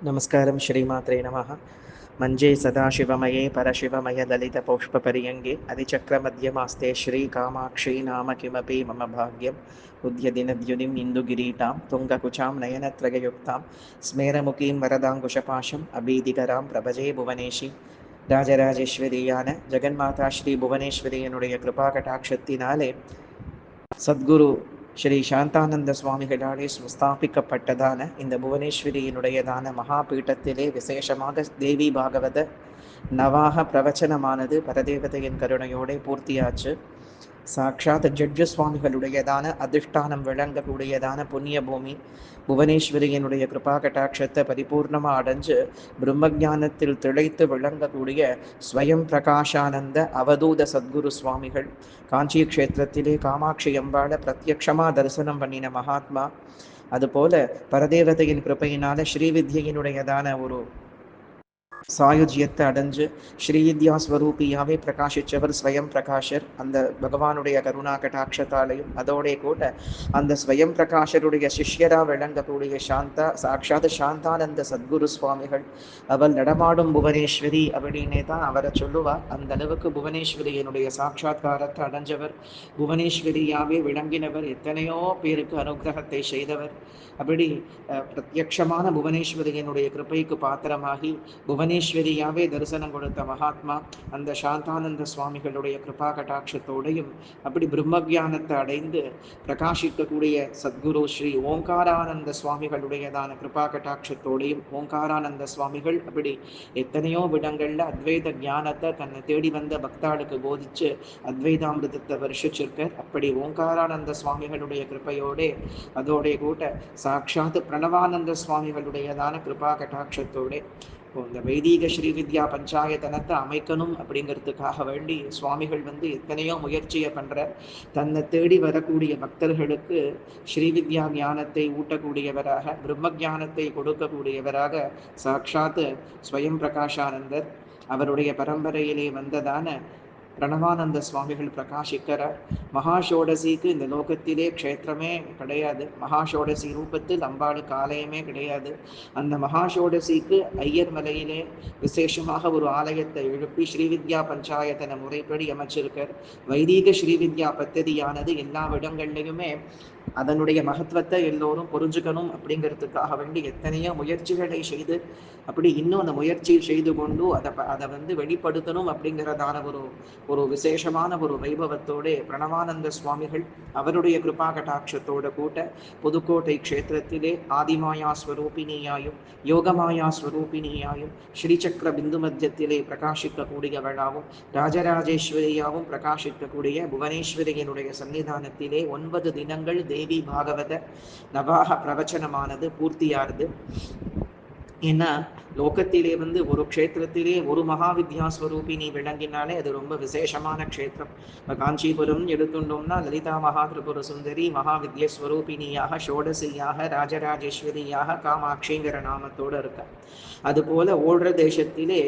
నమస్కారం శ్రీమాత్రే నమ మంజే సదాశివమయే పరశివమయ దళిత పౌష్పపర్యంగే అధిచక్రమధ్యమాస్తే శ్రీ కామాక్షి నామ కిమపి మమ భాగ్యం ఉద్యదినద్యునిం ఇందుగిరీటాం తుంగకుచాం నయనత్రయయుక్తాం స్మేరముఖీం వరదాంకుశపాశం అభీదికరాం ప్రభజే భువనేషి ராஜராஜேஸ்வரியான ஜெகன்மாதா ஸ்ரீ புவனேஸ்வரியனுடைய கிருபா கட்டாட்சத்தினாலே சத்குரு ஸ்ரீ சாந்தானந்த சுவாமிகளாலே ஸ்தாபிக்கப்பட்டதான இந்த புவனேஸ்வரியினுடையதான மகாபீட்டத்திலே விசேஷமாக தேவி பாகவத நவாக பிரவச்சனமானது பரதேவதையின் கருணையோட பூர்த்தியாச்சு. சாட்சாத் ஜட்ஜு சுவாமிகளுடையதான அதிஷ்டானம் விளங்கக்கூடியதான புண்ணிய பூமி புவனேஸ்வரியனுடைய கிருபா கட்டாட்சத்தை பரிபூர்ணமாக அடைஞ்சு பிரம்மஜானத்தில் திளைத்து விளங்கக்கூடிய ஸ்வயம் பிரகாஷானந்த அவதூத சத்குரு சுவாமிகள் காஞ்சி கஷேத்திரத்திலே காமாட்சி அம்பாளை பிரத்யக்ஷமாக தரிசனம் பண்ணின மகாத்மா. அதுபோல பரதேவதையின் கிருப்பையினால ஸ்ரீவித்யினுடையதான ஒரு சாயுஜ்யத்தை அடைஞ்சு ஸ்ரீவித்யா ஸ்வரூபியாவே பிரகாஷிச்சவர் ஸ்வயம் பிரகாஷர். அந்த பகவானுடைய கருணா கட்டாட்சத்தாலையும் அதோடைய கூட அந்த ஸ்வயம் பிரகாஷருடைய சிஷ்யரா விளங்கக்கூடிய சாந்தா சாட்சாத் சாந்தானந்த சத்குரு சுவாமிகள் அவள் நடமாடும் புவனேஸ்வரி அப்படின்னே தான் அவரை சொல்லுவா. அந்த அளவுக்கு புவனேஸ்வரி என்னுடைய சாட்சாத்காரத்தை அடைஞ்சவர். புவனேஸ்வரியாவே விளங்கினவர். எத்தனையோ பேருக்கு அனுகிரகத்தை செய்தவர். அப்படி பிரத்யக்ஷமான புவனேஸ்வரியனுடைய கிருப்பைக்கு பாத்திரமாகி புவனேஸ்வரியாவே தரிசனம் கொடுத்த மகாத்மா அந்த சாந்தானந்த சுவாமிகளுடைய கிருபா கட்டாட்சத்தோடையும் அப்படி பிரம்மஜானத்தை அடைந்து பிரகாசிக்கக்கூடிய சத்குரு ஸ்ரீ ஓங்காரானந்த சுவாமிகளுடையதான கிருபா கட்டாட்சத்தோடையும் ஓங்காரானந்த சுவாமிகள் அப்படி எத்தனையோ விடங்கள்ல அத்வைத ஞானத்தை தன்னை தேடி வந்த பக்தாளுக்கு போதிச்சு அத்வைதாமிரதத்தை வருஷிச்சிருக்க அப்படி ஓங்காரானந்த சுவாமிகளுடைய கிருப்பையோடே அதோடைய கூட்ட சாட்சாத் பிரணவானந்த சுவாமிகளுடையதான கிருபா கட்டாட்சத்தோட இந்த வைதீக ஸ்ரீவித்யா பஞ்சாயத்தனத்தை அமைக்கணும் அப்படிங்கிறதுக்காக வேண்டி சுவாமிகள் வந்து எத்தனையோ முயற்சியை பண்ணுற தன்னை தேடி வரக்கூடிய பக்தர்களுக்கு ஸ்ரீவித்யா ஞானத்தை ஊட்டக்கூடியவராக பிரம்ம ஜானத்தை கொடுக்கக்கூடியவராக சாட்சாத்து ஸ்வயம் பிரகாஷானந்தர் அவருடைய பரம்பரையிலே வந்ததான பிரணவானந்த சுவாமிகள் பிரகாசிக்கிறார் மகாஷோடசிக்கு இந்த லோகத்திலே க்ஷேத்திரமே கிடையாது. மகாஷோடசி ரூபத்தில் அம்பாளுக்கு ஆலயமே கிடையாது. அந்த மகாஷோடசிக்கு ஐயர் மலையிலே விசேஷமாக ஒரு ஆலயத்தை எழுப்பி ஸ்ரீவித்யா பஞ்சாயத்தன முறைப்படி அமைச்சிருக்கார். வைதீக ஸ்ரீவித்யா பத்ததியானது எல்லா இடங்கள்லையுமே அதனுடைய மகத்துவத்தை எல்லோரும் புரிஞ்சுக்கணும் அப்படிங்கிறதுக்காக வேண்டி எத்தனையோ முயற்சிகளை செய்து அப்படி இன்னும் அந்த முயற்சி செய்து கொண்டு அதை அதை வந்து வெளிப்படுத்தணும் அப்படிங்கிறதான ஒரு ஒரு விசேஷமான ஒரு வைபவத்தோட பிரணவானந்த சுவாமிகள் அவருடைய கிருபா கட்டாட்சத்தோட கூட்ட புதுக்கோட்டை க்ஷேத்திரத்திலே ஆதிமாயா ஸ்வரூபிணியாயும் யோகமாயா ஸ்வரூபிணியாயும் ஸ்ரீசக்கர பிந்து மத்தியத்திலே பிரகாசிக்கக்கூடியவளாகவும் ராஜராஜேஸ்வரியாவும் பிரகாசிக்கக்கூடிய புவனேஸ்வரியினுடைய சன்னிதானத்திலே ஒன்பது தினங்கள் தேவி பாகவத நவாக பிரவச்சனமானது பூர்த்தியானது. ஏன்னா லோகத்திலே வந்து ஒரு க்ஷேத்திரத்திலே ஒரு மகாவித்யா நீ விளங்கினாலே அது ரொம்ப விசேஷமான க்ஷேத்திரம். இப்போ காஞ்சிபுரம் எடுத்துட்டோம்னா லலிதா மகா திரிபுர சுந்தரி மகாவித்யஸ்வரூபினியாக ஷோடசியாக ராஜராஜேஸ்வரியாக காமாட்சிங்கிற நாமத்தோடு இருக்கா. அதுபோல ஓடுற தேசத்திலே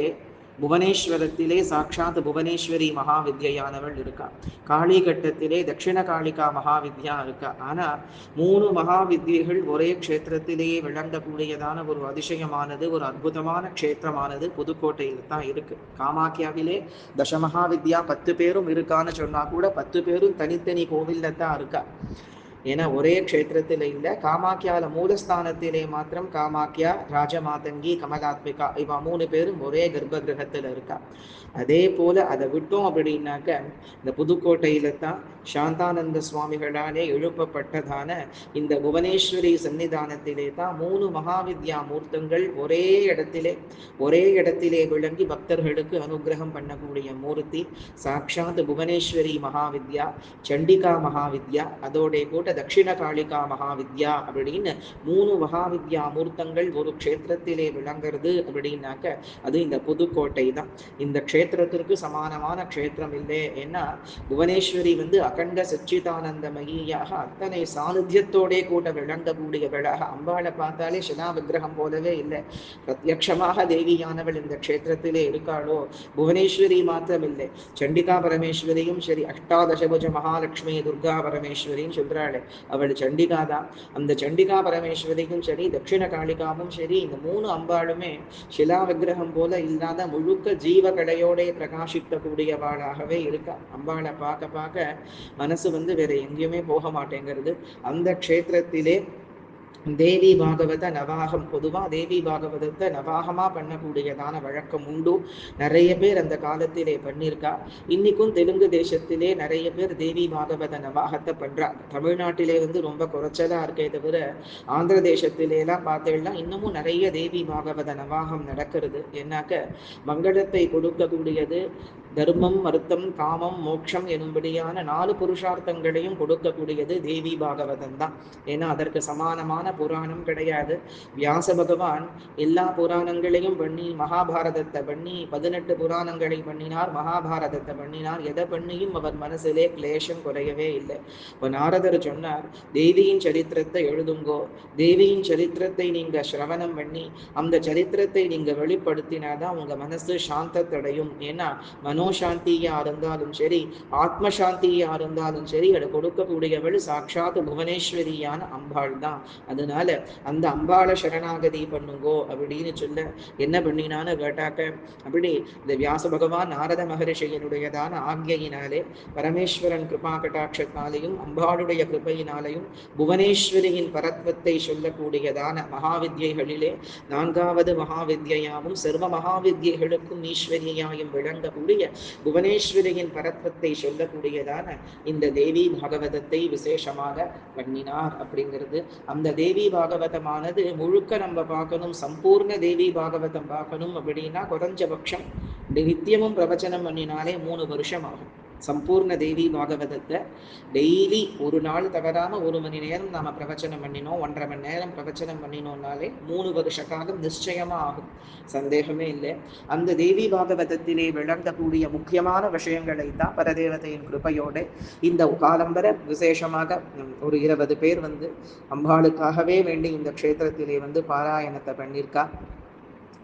புவனேஸ்வரத்திலே சாட்சாத் புவனேஸ்வரி மகாவித்யானவள் இருக்கா. காளி கட்டத்திலே தட்சிண காளிகா மகாவித்யா இருக்கா. ஆனா மூணு மகாவித்யைகள் ஒரே க்ஷேத்திரத்திலேயே விளங்கக்கூடியதான ஒரு அதிசயமானது ஒரு அற்புதமான க்ஷேத்திரமானது புதுக்கோட்டையில் தான் இருக்கு. காமாக்கியாவிலே தசமகாவித்யா பத்து பேரும் இருக்கான்னு சொன்னா கூட பத்து பேரும் தனித்தனி கோவில்ல தான் இருக்கா. ஏன்னா ஒரே க்ஷேத்திரத்தில் இல்லை காமாக்கியாவில் மூலஸ்தானத்திலே மாத்திரம் காமாக்கியா ராஜமாதங்கி கமலாத்மிகா இவ மூணு பேரும் ஒரே கர்ப்ப கிரகத்தில் இருக்கா. அதே போல அதை விட்டோம் அப்படின்னாக்க இந்த புதுக்கோட்டையில தான் சாந்தானந்த சுவாமிகளாலே எழுப்பப்பட்டதான இந்த புவனேஸ்வரி சன்னிதானத்திலே தான் மூணு மகாவித்யா மூர்த்தங்கள் ஒரே இடத்திலே ஒரே இடத்திலே விளங்கி பக்தர்களுக்கு அனுகிரகம் பண்ணக்கூடிய மூர்த்தி. சாட்சாத் புவனேஸ்வரி மகாவித்யா சண்டிகா மகாவித்யா அதோடைய கூட தட்சிண காளிகா மகாவித்யா அப்படின்னு மூணு மகாவித்யா மூர்த்தங்கள் ஒரு க்ஷேத்திரத்திலே விளங்குறது அப்படின்னாக்க அது இந்த புதுக்கோட்டை தான். இந்த க்ஷேத்திரத்திற்கு சமானமான க்ஷேத்திரம் இல்லை. ஏன்னா புவனேஸ்வரி வந்து அகண்ட சச்சிதானந்த மகியாக அத்தனை சாநித்தியத்தோடே கூட விளங்கக்கூடியவளாக. அம்பாளை பார்த்தாலே சிலா விக்கிரகம் போலவே இல்லை. பிரத்யக்ஷமாக தேவியானவள் இந்த க்ஷேத்திரத்திலே இருக்காளோ? புவனேஸ்வரி மாத்திரம் இல்லை சண்டிகா பரமேஸ்வரியும் சரி அஷ்டாதசபுஜ மகாலட்சுமி துர்கா பரமேஸ்வரியும் சொல்றாளே. அவள் சண்டிகா தான். அந்த சண்டிகா பரமேஸ்வரியும் சரி தட்சிண காளிகாவும் சரி இந்த மூணு அம்பாளுமே சிலா விக்கிரகம் போல இல்லாத முழுக்க ஜீவ கடையோட பிரகாசிக்கக்கூடியவாளாகவே இருக்கா. அம்பாளை பார்க்க பார்க்க மனசு வந்து வேற எங்கேயுமே போக மாட்டேங்கிறது. அந்த க்ஷேத்திரத்திலே தேவி பாகவத நவாகம். பொதுவாக தேவி பாகவதத்தை நவாகமாக பண்ணக்கூடியதான வழக்கம் உண்டு. நிறைய பேர் அந்த காலத்திலே பண்ணியிருக்கா. இன்னைக்கும் தெலுங்கு தேசத்திலே நிறைய பேர் தேவி பாகவத நவாகத்தை பண்ணுறாங்க தமிழ்நாட்டிலே வந்து ரொம்ப குறைச்சலாக இருக்கே தவிர ஆந்திர தேசத்திலேலாம் பார்த்தேன்னா பார்த்தீங்கன்னா இன்னமும் நிறைய தேவி பாகவத நவாகம் நடக்கிறது. என்னாக்க மங்களத்தை கொடுக்கக்கூடியது தர்மம் மருத்தம் காமம் மோட்சம் எனும்படியான நாலு புருஷார்த்தங்களையும் கொடுக்கக்கூடியது தேவி பாகவதம் தான் ஏன்னா அதற்கு சமானமான புராணம் கிடையாது. வியாச பகவான் எல்லா புராணங்களையும் பண்ணி மகாபாரதத்தை பண்ணி பதினெட்டு புராணங்களை பண்ணினார் மகாபாரதத்தை பண்ணினார். எதை பண்ணியும் அவர் மனசிலே கிளேஷம் குறையவே இல்லை. இப்போ நாரதர் சொன்னார் தேவியின் சரித்திரத்தை எழுதுங்கோ. தேவியின் சரித்திரத்தை நீங்க சிரவணம் பண்ணி அந்த சரித்திரத்தை நீங்க வெளிப்படுத்தினாதான் உங்க மனசு சாந்தத்தடையும். ஏன்னா மனோசாந்தியா இருந்தாலும் சரி ஆத்மசாந்தியா இருந்தாலும் சரி அதை கொடுக்கக்கூடியவள் சாட்சாத் புவனேஸ்வரியான அம்பாள் தான் அதனால அந்த அம்பாளை சரணாகதி பண்ணுங்கோ அப்படின்னு சொல்ல என்ன பண்ணினான்னு கேட்டாக்க? அப்படி இந்த வியாச பகவான் நாரத மகரிஷியனுடையதான ஆக்ஞையினாலே பரமேஸ்வரன் கிருபா கட்டாட்சத்தாலேயும் அம்பாளுடைய கிருபையினாலேயும் புவனேஸ்வரியின் பரத்வத்தை சொல்லக்கூடியதான மகாவித்யைகளிலே நான்காவது மகாவித்யாவும் சர்வ மகாவித்யைகளுக்கும் ஈஸ்வரியாயும் விளங்கக்கூடிய புவனேஸ்வரியின் பரத்வத்தை சொல்லக்கூடியதான இந்த தேவி பாகவதத்தை விசேஷமாக பண்ணினார் அப்படிங்கிறது அந்த தேவி பாகவதமானது முழுக்க நம்ம பார்க்கணும் சம்பூர்ண தேவி பாகவதம் பார்க்கணும் அப்படின்னா குறைஞ்சபட்சம் நித்தியமும் பிரவச்சனம் பண்ணினாலே மூணு வருஷம் ஆகும். சம்பூர்ண தேவி பாகவதத்தை டெய்லி ஒரு நாள் தவறாம ஒரு மணி நேரம் நாம பிரவச்சனம் பண்ணினோம் ஒன்றரை மணி நேரம் பிரவச்சனம் பண்ணினோம்னாலே மூணு வருஷ காலம் நிச்சயமா ஆகும். சந்தேகமே இல்லை. அந்த தேவி பாகவதத்திலே விளங்கக்கூடிய முக்கியமான விஷயங்களை தான் பரதேவதையின் கிருப்பையோடு இந்த காலம்பர விசேஷமாக ஒரு இருபது பேர் வந்து அம்பாளுக்காகவே வேண்டி இந்த க்ஷேத்திரத்திலே வந்து பாராயணத்தை பண்ணியிருக்கா.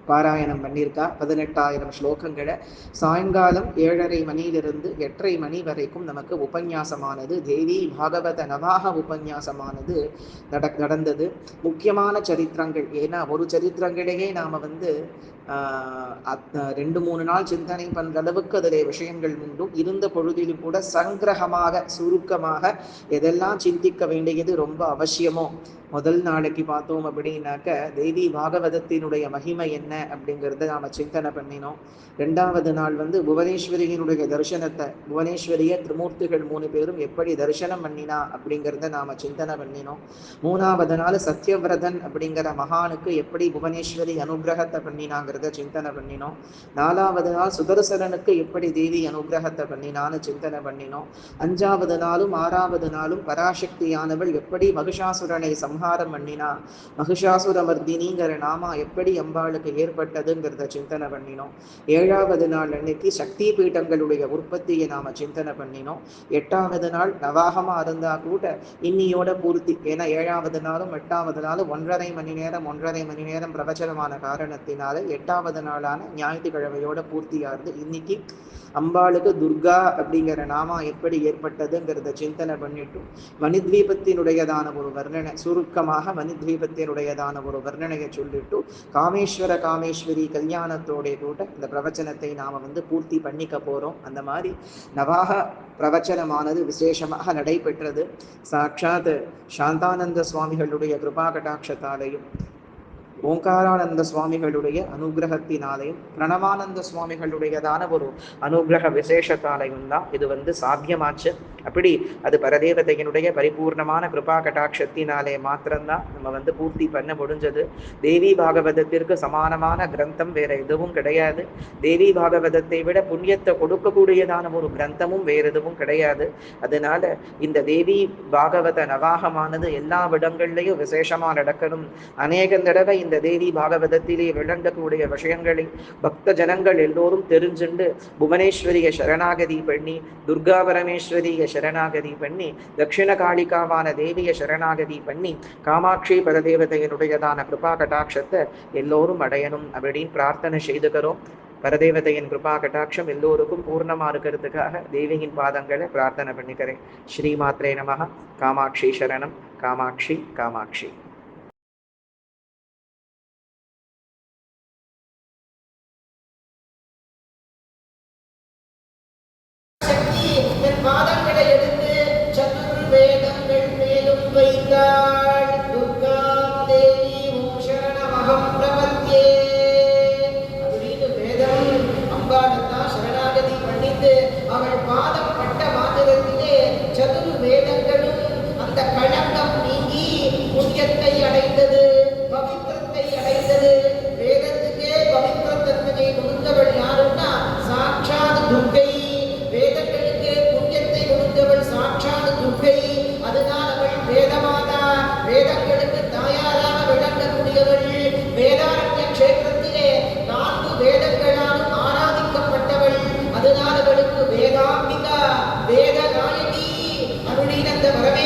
பாராயணம் பண்ணியிருக்கா. பதினெட்டாயிரம் ஸ்லோகங்களை. சாயங்காலம் ஏழரை மணியிலிருந்து எட்டரை மணி வரைக்கும் நமக்கு உபன்யாசமானது. தேவி பாகவத நவாக உபன்யாசமானது நட நடந்தது. முக்கியமான சரித்திரங்கள். ஏன்னா ஒரு சரித்திரங்களையே நாம் வந்து அத்- ரெண்டு மூணு நாள் சிந்தனை பண்ற அளவுக்கு அதிலே விஷயங்கள் உண்டு. இருந்த பொழுதிலும் கூட சங்கிரகமாக சுருக்கமாக எதெல்லாம் சிந்திக்க வேண்டியது ரொம்ப அவசியமோ முதல் நாளைக்கு பார்த்தோம் அப்படின்னாக்க தேவி பாகவதத்தினுடைய மகிமை என்ன அப்படிங்கிறத நாம் சிந்தனை பண்ணினோம். ரெண்டாவது நாள் வந்து புவனேஸ்வரியினுடைய தரிசனத்தை புவனேஸ்வரிய திருமூர்த்திகள் மூணு பேரும் எப்படி தரிசனம் பண்ணினா அப்படிங்கிறத நாம் சிந்தனை பண்ணினோம். மூணாவது நாள் சத்யவிரதன் அப்படிங்கிற மகானுக்கு எப்படி புவனேஸ்வரி அனுகிரகத்தை பண்ணினாங்கிறத சிந்தனை பண்ணினோம். நாலாவது நாள் சுதர்சனனுக்கு எப்படி தேவி அனுகிரகத்தை பண்ணினான்னு சிந்தனை பண்ணினோம். அஞ்சாவது நாளும் ஆறாவது நாளும் பராசக்தியானவள் எப்படி மகிஷாசுரனை சம்ஹாரம் பண்ணினா மகிஷாசுரமர்தினிங்கிற நாமா எப்படி அம்பாளுக்கு ஏற்பட்டதுங்கிறத சிந்தனை பண்ணினோம். ஏழாவது நாள் அன்னைக்கு சக்தி பீட்டங்களுடைய உற்பத்தியை நாம சிந்தனை பண்ணினோம். எட்டாவது நாள் நவாகமா இருந்தா கூட இன்னியோட பூர்த்தி. ஏன்னா ஏழாவது நாளும் எட்டாவது நாளும் ஒன்றரை மணி நேரம் ஒன்றரை மணி நேரம் பிரவச்சனமான காரணத்தினால எட்டாவது நாளான ஞாயிற்றுக்கிழமையோட பூர்த்தியாகுது இன்னைக்கு அம்பாளுக்கு துர்கா அப்படிங்கிற நாமா எப்படி ஏற்பட்டதுங்கிறத சிந்தனை பண்ணிட்டும் மணித்வீபத்தினுடையதான ஒரு வர்ணனை சுரு சுருக்கமாக மணித்வீபத்தினுடையதான ஒரு வர்ணனையை சொல்லிட்டு காமேஸ்வர காமேஸ்வரி கல்யாணத்தோட கூட இந்த பிரவச்சனத்தை நாம வந்து பூர்த்தி பண்ணிக்க போறோம். அந்த மாதிரி நவாக பிரவச்சனமானது விசேஷமாக நடைபெற்றது. சாட்சாத் சாந்தானந்த சுவாமிகளுடைய கிருபா கடாட்சத்தாலையும் ஓங்காரானந்த சுவாமிகளுடைய அனுகிரகத்தினாலையும் பிரணவானந்த சுவாமிகளுடையதான ஒரு அனுகிரக விசேஷத்தாலையும் தான் இது வந்து சாத்தியமாச்சு. அப்படி அது பரதேவதையினுடைய பரிபூர்ணமான கிருபா கட்டாட்சத்தினாலே மாத்திரம்தான் நம்ம வந்து பூர்த்தி பண்ண முடிஞ்சது. தேவி பாகவதத்திற்கு சமானமான கிரந்தம் வேற எதுவும் கிடையாது. தேவி பாகவதத்தை விட புண்ணியத்தை கொடுக்கக்கூடியதான ஒரு கிரந்தமும் வேற எதுவும் கிடையாது. அதனால இந்த தேவி பாகவத நவாகமானது எல்லா இடங்கள்லையும் விசேஷமா நடக்கணும். அநேக தடவை இந்த தேவி பாகவதத்திலே விளங்கக்கூடிய விஷயங்களை பக்த ஜனங்கள் எல்லோரும் தெரிஞ்சுண்டு புவனேஸ்வரிய சரணாகதி பண்ணி துர்கா பரமேஸ்வரிய சரணாகதி பண்ணி தட்சிண காளிகாவான தேவிய சரணாகதி பண்ணி காமாட்சி பரதேவதையினுடையதான கிருபா கட்டாட்சத்தை எல்லோரும் அடையணும் அப்படின்னு பிரார்த்தனை செய்துக்கிறோம். பரதேவதையின் கிருபா கட்டாட்சம் எல்லோருக்கும் பூர்ணமா இருக்கிறதுக்காக தேவியின் பாதங்களை பிரார்த்தனை பண்ணிக்கிறேன். ஸ்ரீமாத்ரே நமக காமாட்சி சரணம். காமாட்சி காமாட்சி. de